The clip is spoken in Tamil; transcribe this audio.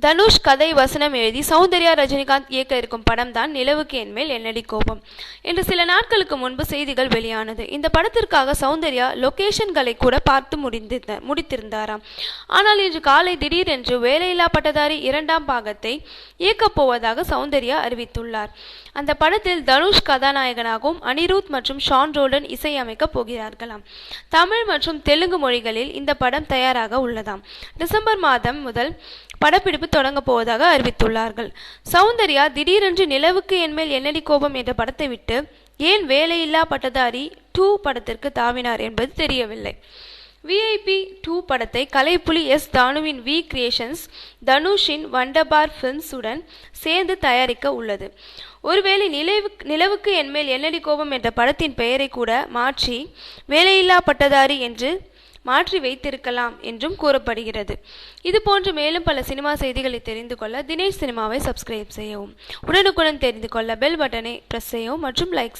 தனுஷ் கதை வசனம் எழுதி சௌந்தர்யா ரஜினிகாந்த் இயக்க இருக்கும் படம் தான் நிலவுக்கு என்மேல் என்னடி கோபம்? என்று சில நாட்களுக்கு முன்பு செய்திகள் வெளியானது. இந்த படத்திற்காக சௌந்தர்யா லொகேஷன்களை கூட பார்த்து முடிந்திருந்த முடித்திருந்தாராம். ஆனால் இன்று காலை திடீரென்று வேலையில்லா பட்டதாரி இரண்டாம் பாகத்தை இயக்கப் போவதாக சௌந்தர்யா அறிவித்துள்ளார். அந்த படத்தில் தனுஷ் கதாநாயகனாகவும் அனிருத் மற்றும் ஷான் ரோலன் இசையமைக்கப் போகிறார்களாம். தமிழ் மற்றும் தெலுங்கு மொழிகளில் இந்த படம் தயாராக உள்ளதாம். டிசம்பர் மாதம் முதல் படப்பிடிப்பு தொடங்கப் போவதாக அறிவித்துள்ளார்கள். சௌந்தர்யா திடீரென்று நிலவுக்கு என்மேல் என்னடி கோபம் என்ற படத்தை விட்டு ஏன் வேலையில்லா பட்டதாரி டூ படத்திற்கு தாவினார் என்பது தெரியவில்லை. விஐபி டூ படத்தை கலைப்புலி எஸ் தானுவின் வி கிரியேஷன்ஸ் தனுஷின் வண்டபார் ஃபிலிம்ஸ் உடன் சேர்ந்து தயாரிக்க உள்ளது. ஒருவேளை நிலவு நிலவுக்கு என்மேல் என்னடி கோபம் என்ற படத்தின் பெயரை கூட மாற்றி வேலையில்லா பட்டதாரி என்று மாற்றி வைத்திருக்கலாம் என்றும் கூறப்படுகிறது. இது போன்று மேலும் பல சினிமா செய்திகளை தெரிந்து கொள்ள தினேஷ் சினிமாவை சப்ஸ்கிரைப் செய்யவும். உடனுக்குடன் தெரிந்து கொள்ள பெல் பட்டனை பிரஸ் செய்யவும் மற்றும் லைக்